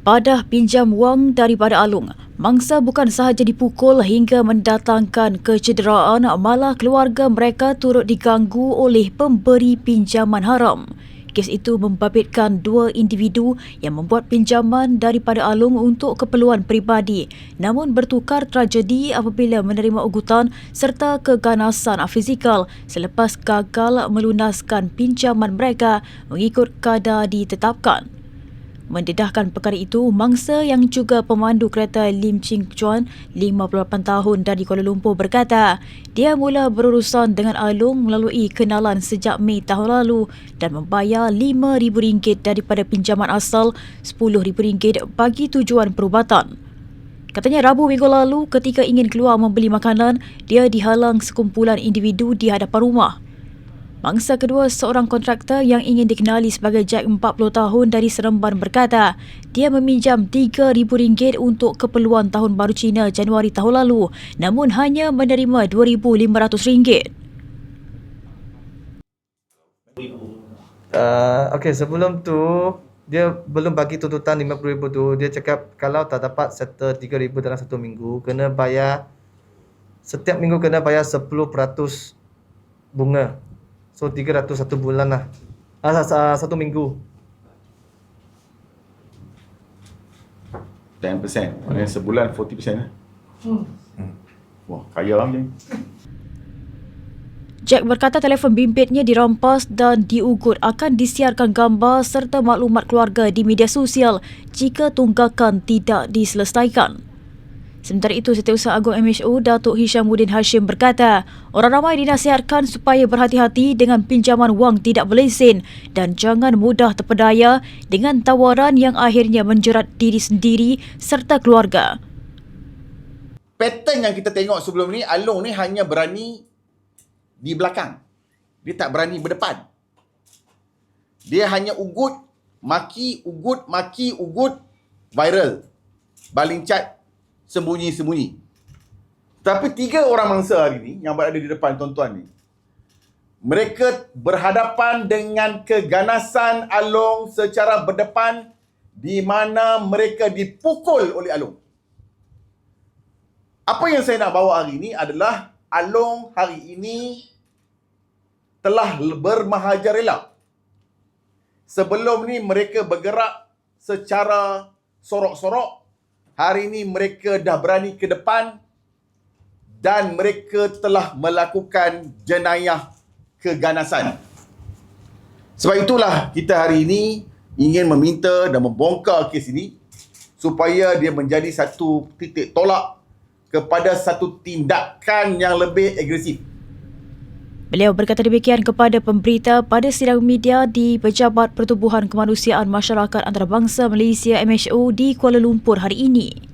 Padah pinjam wang daripada Alung. Mangsa bukan sahaja dipukul hingga mendatangkan kecederaan, malah keluarga mereka turut diganggu oleh pemberi pinjaman haram. Kes itu membabitkan dua individu yang membuat pinjaman daripada Alung untuk keperluan peribadi namun bertukar tragedi apabila menerima ugutan serta keganasan fizikal selepas gagal melunaskan pinjaman mereka mengikut kadar ditetapkan. Mendedahkan perkara itu, mangsa yang juga pemandu kereta Lim Ching Chuan, 58 tahun dari Kuala Lumpur berkata, dia mula berurusan dengan Alung melalui kenalan sejak Mei tahun lalu dan membayar RM5,000 daripada pinjaman asal RM10,000 bagi tujuan perubatan. Katanya Rabu minggu lalu ketika ingin keluar membeli makanan, dia dihalang sekumpulan individu di hadapan rumah. Mangsa kedua, seorang kontraktor yang ingin dikenali sebagai Jack 40 tahun dari Seremban berkata, dia meminjam RM3,000 untuk keperluan Tahun Baru Cina Januari tahun lalu namun hanya menerima RM2,500. Uh, okay, sebelum tu dia belum bagi tuntutan RM50,000 tu. Dia cakap kalau tak dapat settle RM3,000 dalam satu minggu, kena bayar setiap minggu kena bayar 10% bunga. So 300 satu bulan lah. Ah, satu minggu. 10%. Maknanya sebulan 40% lah. Hmm. Wah, kaya lah macam Jack berkata telefon bimbitnya dirampas dan diugut akan disiarkan gambar serta maklumat keluarga di media sosial jika tunggakan tidak diselesaikan. Sementara itu, Setiausaha Agung MHO Datuk Hishamuddin Hashim berkata, orang ramai dinasihatkan supaya berhati-hati dengan pinjaman wang tidak berlesen dan jangan mudah terpedaya dengan tawaran yang akhirnya menjerat diri sendiri serta keluarga. Pattern yang kita tengok sebelum ni, Along ni hanya berani di belakang. Dia tak berani berdepan. Dia hanya ugut, maki, ugut, maki, ugut, viral. Baling cat, sembunyi-sembunyi. Tapi tiga orang mangsa hari ni yang berada di depan tuan-tuan ni, mereka berhadapan dengan keganasan Along secara berdepan di mana mereka dipukul oleh Along. Apa yang saya nak bawa hari ini adalah Along hari ini telah bermahaja rela. Sebelum ni mereka bergerak secara sorok-sorok hari ini mereka dah berani ke depan dan mereka telah melakukan jenayah keganasan. Sebab itulah kita hari ini ingin meminta dan membongkar kes ini supaya dia menjadi satu titik tolak kepada satu tindakan yang lebih agresif. Beliau berkata demikian kepada pemberita pada sidang media di Pejabat Pertubuhan Kemanusiaan Masyarakat Antarabangsa Malaysia MHO di Kuala Lumpur hari ini.